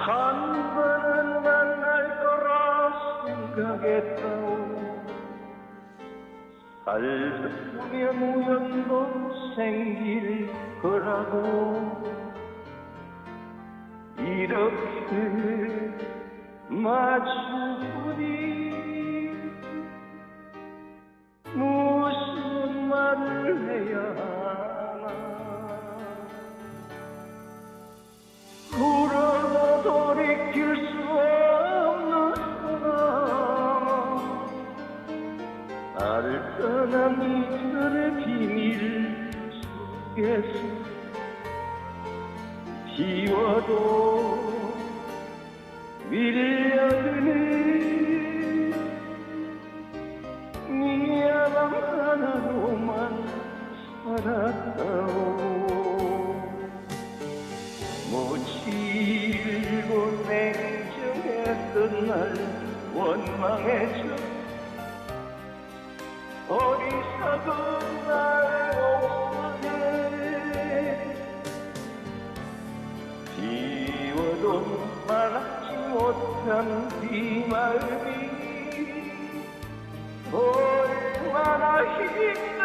한 번은 만날 거라 생각했다오 살다 보면 우연도 생길 거라고. 이렇게 마주보니 떠난 이들의 비밀 속에서 비워도 밀려드는 미안함 하나로만 살았다오. 모질고 냉정했던 날 원망해줘 말하지 못한 네 마음이 얼마나 힘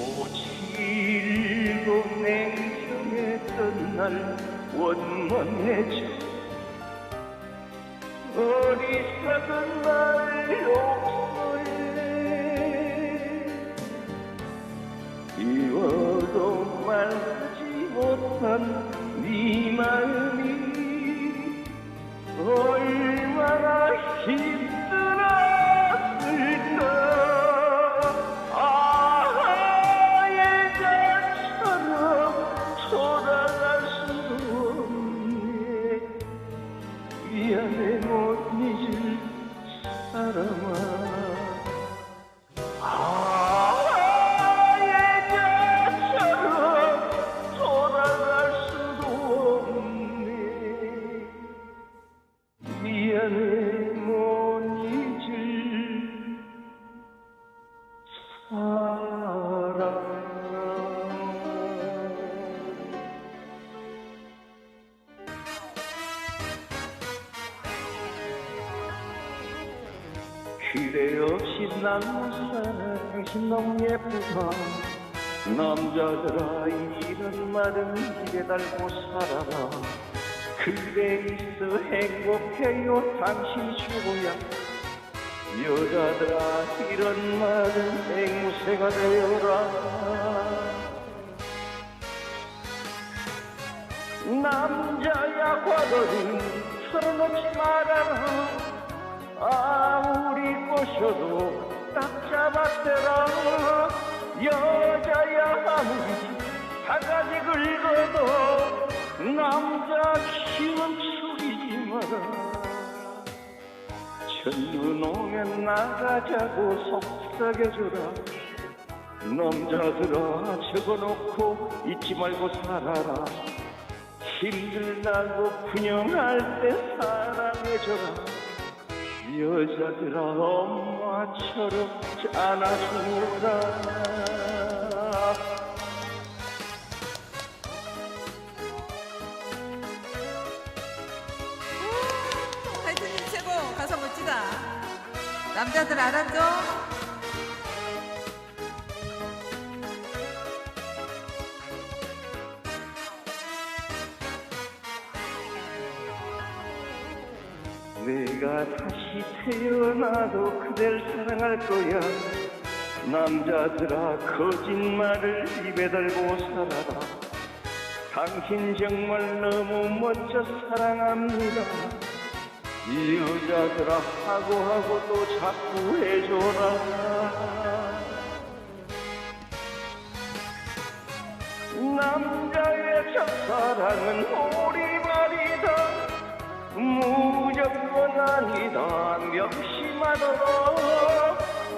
모질고 냉정했던 날 원망해줘 어리석은 날 용서해 이워도 말하지 못한 네 마음이 얼마나 힘 못 잊을 사람아 아 살아 당신 너무 예쁘다 남자들아 이런 말은 입에 달고 살아라. 그대 있어 행복해요 당신 최고야. 여자들아 이런 말은 앵무새가 되어라. 남자야 과거는 털어놓지 말아라 아무리 꼬셔도 딱 잡았더라. 여자야 아무리 바가지 긁어도 남자 힘은 죽이지 마라 첫눈 오면 나가자고 속삭여줘라. 남자들아 적어놓고 잊지 말고 살아라. 힘들다고 분영할 때 사랑해줘라 여자들아 엄마처럼 안아주라 하이트님 최고. 가사 멋지다. 남자들 알았죠? 내가 다시 태어나도 그댈 사랑할 거야. 남자들아 거짓말을 입에 달고 살아라. 당신 정말 너무 멋져 사랑합니다. 이 여자들아 하고 하고 또 자꾸 해줘라. 남자의 첫사랑은 오리발이다 무조건 아니다. 명심하도록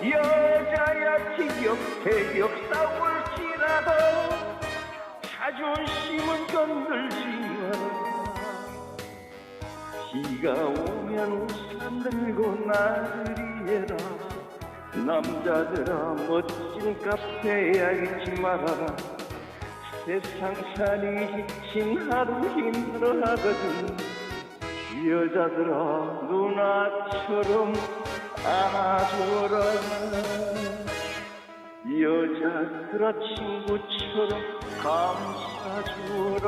여자야 티격태격 싸울지라도 자존심은 건들지 마라 비가 오면 우산 들고 나들이해라. 남자들아 멋진 카페야 잊지 말아라. 세상 산이 지친 하루 힘들어하거든 여자들아 누나처럼 안아줘라. 여자들아 친구처럼 감싸줘라